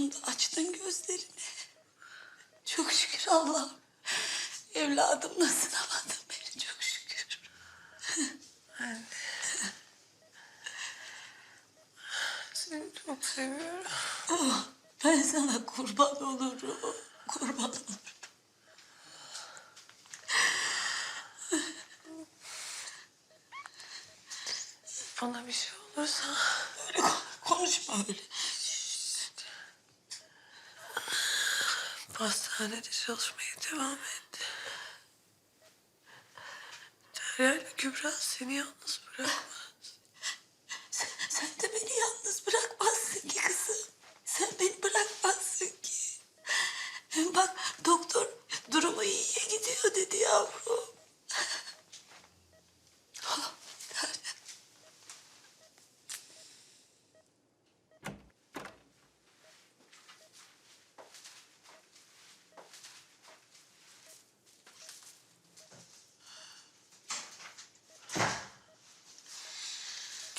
Sonunda açtın gözlerini. Çok şükür Allah'ım. Evladımla sınamadın beni çok şükür. Seni çok seviyorum. Oh, ben sana kurban olurum. Kurban olurum. Bana bir şey olursa Öyle kon- konuşma öyle. Hastanede çalışmaya devam et. Derya ile Kübra seni yalnız bırakmaz. Sen, sen de beni yalnız bırakmazsın ki kızım. Sen beni bırakmazsın ki. Hem bak doktor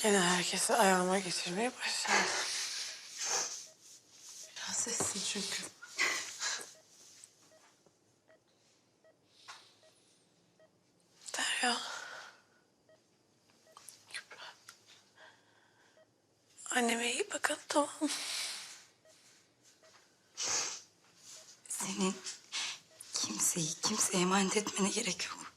Gene herkesi ayağıma getirmeye başladı. Biraz sessiz çünkü. Derya. Kübra. Anneme iyi bakın tamam mı? Senin kimseyi kimseye emanet etmene gerek yok.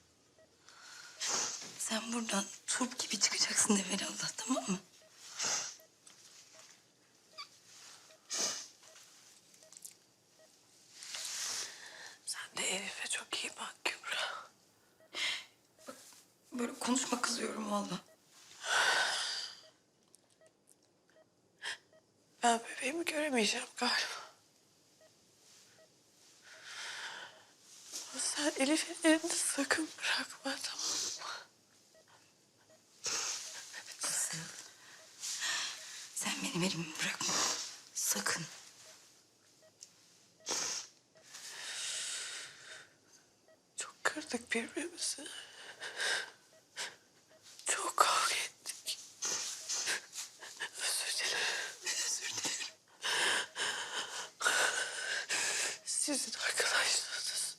Sen buradan turp gibi çıkacaksın Allah tamam mı? Sen de Elif'e çok iyi bak Kübra. Böyle konuşma kızıyorum valla. Ben bebeğimi göremeyeceğim galiba. Sen Elif'in elini sakın bırakma tamam mı? Kızım. Elimi bırakma. Sakın. Çok kırdık birbirimizi. Çok kavga ettik. Özür dilerim. Özür dilerim. Sizin arkadaşlarınız.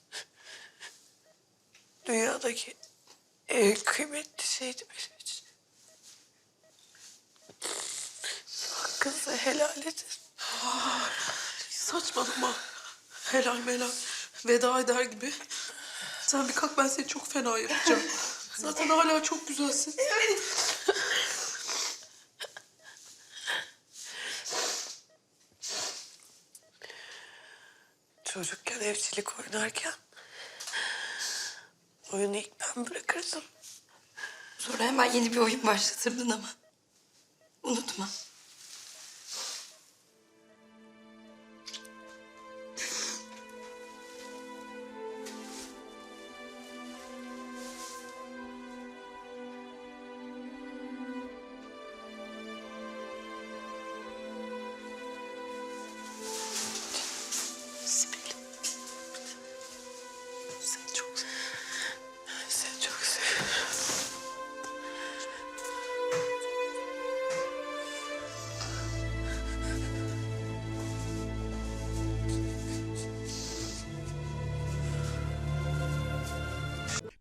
Dünyadaki en kıymetli şeydi benim için. Hakkınızı helal edin. Saçmalama. Helal melal. Veda eder gibi. Sen bir kalk ben seni çok fena yapacağım. Zaten hala çok güzelsin. Çocukken evcilik oynarken oyunu ilk ben bırakırdım. Sonra hemen yeni bir oyun başlatırdın ama. Unutma.